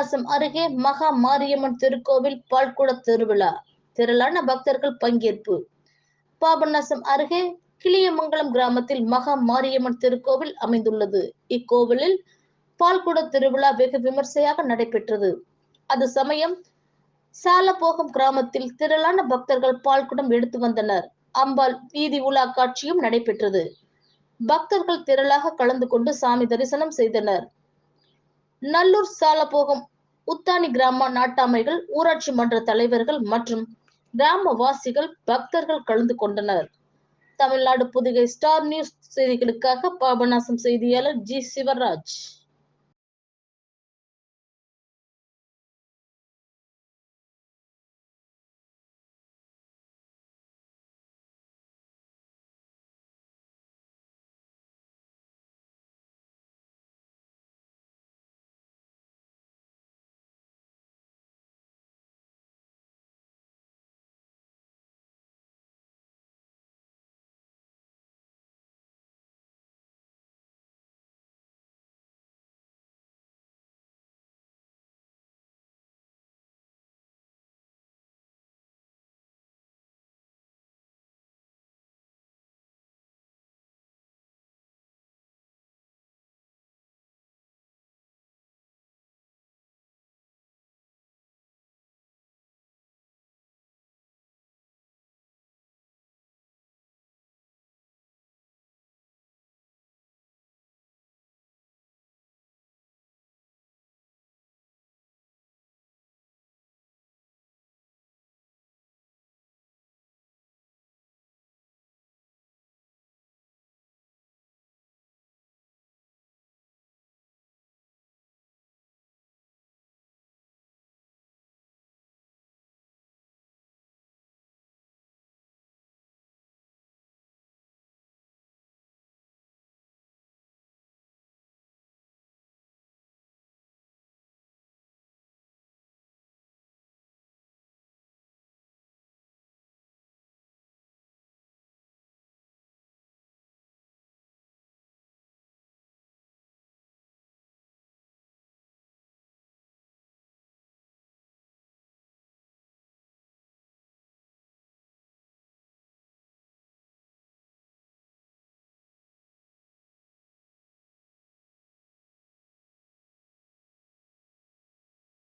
பாபநாசம் அருகே மகா மாரியம்மன் திருக்கோவில் பால்குட திருவிழா. திரளான பக்தர்கள் பங்கேற்பு. பாபநாசம் அருகே கிளியமங்கலம் கிராமத்தில் மகா மாரியம்மன் திருக்கோவில் அமைந்துள்ளது. இக்கோவிலில் பால்குட திருவிழா வெகு விமர்சையாக நடைபெற்றது. அது சமயம் சாலபோகம் கிராமத்தில் திரளான பக்தர்கள் பால்குடம் எடுத்து வந்தனர். அம்பாள் வீதி உலா காட்சியும் நடைபெற்றது. பக்தர்கள் திரளாக கலந்து கொண்டு சாமி தரிசனம் செய்தனர். நல்லூர் சாலபோகம் உத்தானி கிராம நாட்டாமைகள் ஊராட்சி மன்ற தலைவர்கள் மற்றும் கிராமவாசிகள் பக்தர்கள் கலந்து கொண்டனர். தமிழ்நாடு புதுகை ஸ்டார் நியூஸ் செய்திகளுக்காக பாபநாசம் செய்தியாளர் ஜி சிவராஜ்.